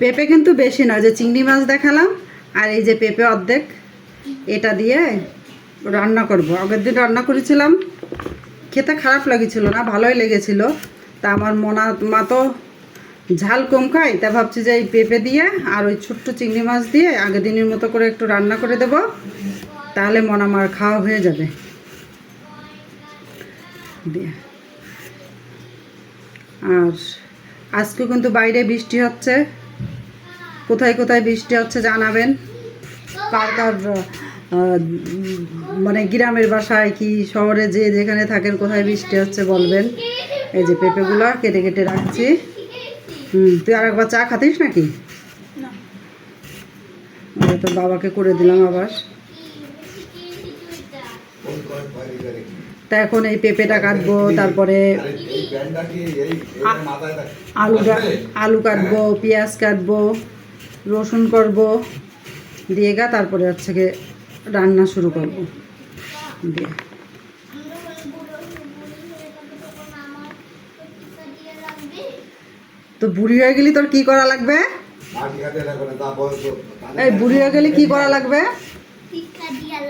পেঁপে কিন্তু বেশি নয় যে চিংড়ি মাছ দেখালাম, আর এই যে পেঁপে অর্ধেক, এটা দিয়ে রান্না করব। আগের দিন রান্না করেছিলাম, খেতে খারাপ লাগেছিল না, ভালোই লেগেছিল। তা আমার মনা, মা তো ঝাল কম খাই তা ভাবছি যে এই পেঁপে দিয়ে আর ওই ছোট্ট চিংড়ি মাছ দিয়ে আগের দিনের মতো করে একটু রান্না করে দেব, তাহলে মনা মার খাওয়া হয়ে যাবে। দিয়ে। আর আজকে কিন্তু বাইরে বৃষ্টি হচ্ছে। কোথায় কোথায় বৃষ্টি হচ্ছে জানাবেন। কার কার মানে গ্রামের বাসায় কি শহরে যে যেখানে থাকেন কোথায় বৃষ্টি হচ্ছে বলবেন। এই যে পেঁপেগুলো কেটে কেটে রাখছি। হুম তুই আর একবার চা খাতিস নাকি? ওই তো বাবাকে করে দিলাম আবার। তা এখন এই পেঁপেটা কাটবো তারপরে আলু কা- আলু কাটবো পেঁয়াজ কাটবো রসুন করব দিয়ে গা তারপরে হচ্ছে গিয়ে রান্না শুরু করব। দিয়ে। তো বুড়ি হয়ে গেলি তোর কি করা লাগবে? এই বুড়ি হয়ে গেলে কি করা লাগবে?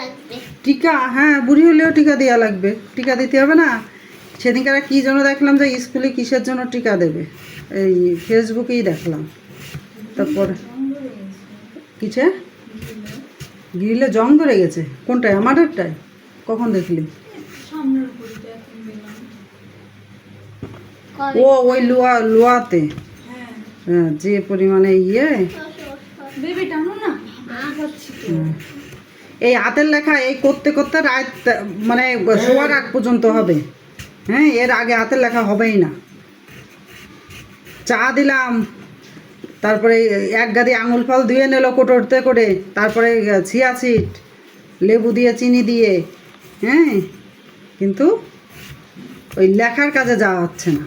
লাগবে। টিকা হ্যাঁ বুড়ি হলেও টিকা দেওয়া লাগবে। টিকা দিতে হবে না। সেদিনকার কি জন্য দেখলাম যে স্কুলে কিসের জন্য টিকা দেবে? এই ফেসবুকেই দেখলাম। তারপর কিসে? গ্রিলে জং ধরে গেছে। কোনটায়? আমাদেরটায়? কখন দেখলি? ও ওই লোয়া লোয়াতে। হ্যাঁ। যে পরিমাণে ইয়ে। হুম। এই হাতের লেখা এই করতে করতে রাত মানে শোয়ার আগ পর্যন্ত হবে। হ্যাঁ এর আগে হাতের লেখা হবেই না। চা দিলাম, তারপরে এক গাদি আঙুল ফল ধুয়ে নিল কোটরতে করে, তারপরে ছিয়া সিট লেবু দিয়ে, চিনি দিয়ে হ্যাঁ কিন্তু ওই লেখার কাজে যাওয়া হচ্ছে না।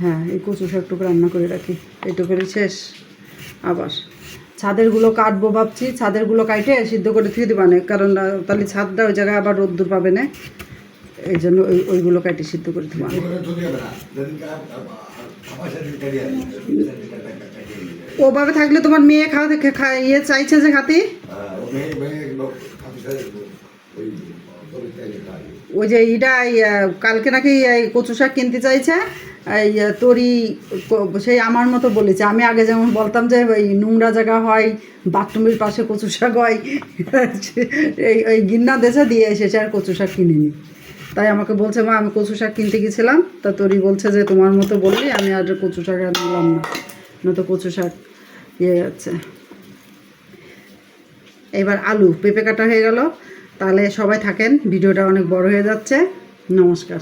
হ্যাঁ এই কচু শাকটুকু রান্না করে রাখি এইটুকুনি শেষ। আবার। ছাদেরগুলো কাটবো ভাবছি ছাদেরগুলো কাটে সিদ্ধ করে থুয়ে দেবা না কারণ তাহলে ছাদটা ওই জায়গায় আবার রোদ্দুর পাবে না। এই জন্য ওই ওইগুলো কাটে সিদ্ধ করে দেবা ওভাবে থাকলে তোমার মেয়ে খাওয়া ইয়ে চাইছে যে খাতি? ওই যে ইটা কালকে নাকি কচু শাক কিনতে চাইছে? এই তরি সেই আমার মতো বলেছে। আমি আগে যেমন বলতাম যে, ওই নোংরা জায়গা হয়, বাথরুমের পাশে কচু শাক হয়, এই, ওই গিন্না দেশে দিয়ে এসেছে আর কচু শাক কিনিনি। তাই আমাকে বলছে, মা, আমি কচু শাক কিনতে গেছিলাম। তা তরি বলছে যে, তোমার মতো বললি, আমি আর কচু শাক আর নিলাম না। নয়তো কচু শাক ইয়ে যাচ্ছে এবার আলু, পেঁপে কাটা হয়ে গেল। তাহলে সবাই থাকেন, ভিডিওটা অনেক বড় হয়ে যাচ্ছে। নমস্কার।